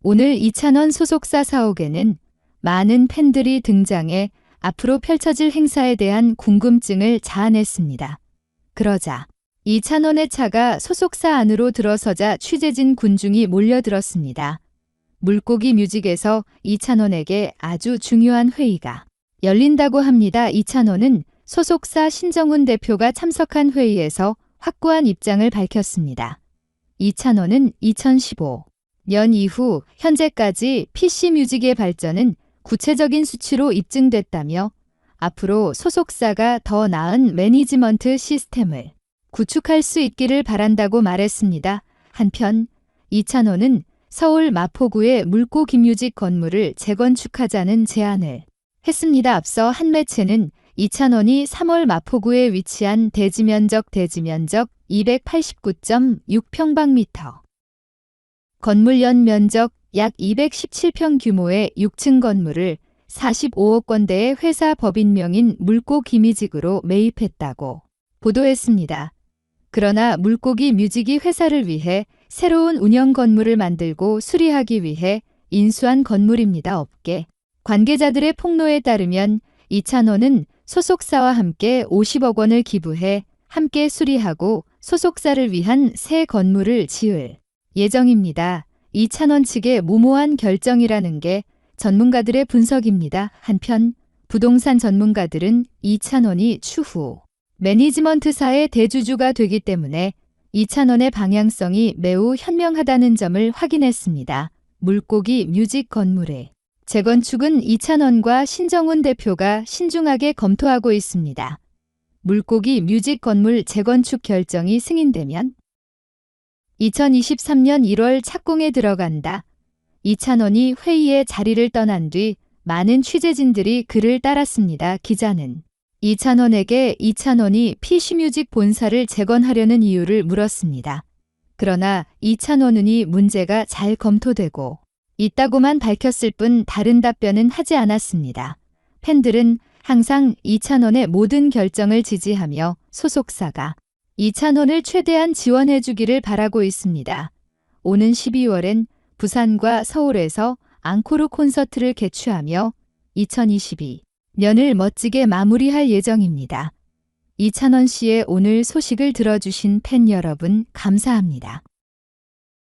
오늘 이찬원 소속사 사옥에는 많은 팬들이 등장해 앞으로 펼쳐질 행사에 대한 궁금증을 자아냈습니다. 그러자 이찬원의 차가 소속사 안으로 들어서자 취재진 군중이 몰려들었습니다. 물고기 뮤직에서 이찬원에게 아주 중요한 회의가 열린다고 합니다. 이찬원은 소속사 신정훈 대표가 참석한 회의에서 확고한 입장을 밝혔습니다. 이찬원은 2015 년 이후 현재까지 PC뮤직의 발전은 구체적인 수치로 입증됐다며 앞으로 소속사가 더 나은 매니지먼트 시스템을 구축할 수 있기를 바란다고 말했습니다. 한편 이찬원은 서울 마포구의 물고기뮤직 건물을 재건축하자는 제안을 했습니다. 앞서 한 매체는 이찬원이 3월 마포구에 위치한 대지면적 대지면적 289.6평방미터 건물 연 면적 약 217평 규모의 6층 건물을 45억 원대의 회사 법인명인 물고기뮤직으로 매입했다고 보도했습니다. 그러나 물고기 뮤직이 회사를 위해 새로운 운영 건물을 만들고 수리하기 위해 인수한 건물입니다. 업계 관계자들의 폭로에 따르면 이찬원은 소속사와 함께 50억 원을 기부해 함께 수리하고 소속사를 위한 새 건물을 지을 예정입니다. 이찬원 측의 무모한 결정이라는 게 전문가들의 분석입니다. 한편 부동산 전문가들은 이찬원이 추후 매니지먼트사의 대주주가 되기 때문에 이찬원의 방향성이 매우 현명하다는 점을 확인했습니다. 물고기 뮤직 건물의 재건축은 이찬원과 신정훈 대표가 신중하게 검토하고 있습니다. 물고기 뮤직 건물 재건축 결정이 승인되면 2023년 1월 착공에 들어간다. 이찬원이 회의에 자리를 떠난 뒤 많은 취재진들이 그를 따랐습니다. 기자는 이찬원에게 이찬원이 PC뮤직 본사를 재건하려는 이유를 물었습니다. 그러나 이찬원은 이 문제가 잘 검토되고 있다고만 밝혔을 뿐 다른 답변은 하지 않았습니다. 팬들은 항상 이찬원의 모든 결정을 지지하며 소속사가 이 찬원을 최대한 지원해 주기를 바라고 있습니다. 오는 12월엔 부산과 서울에서 앙코르 콘서트를 개최하며 2022년을 멋지게 마무리할 예정입니다. 이찬원 씨의 오늘 소식을 들어주신 팬 여러분 감사합니다.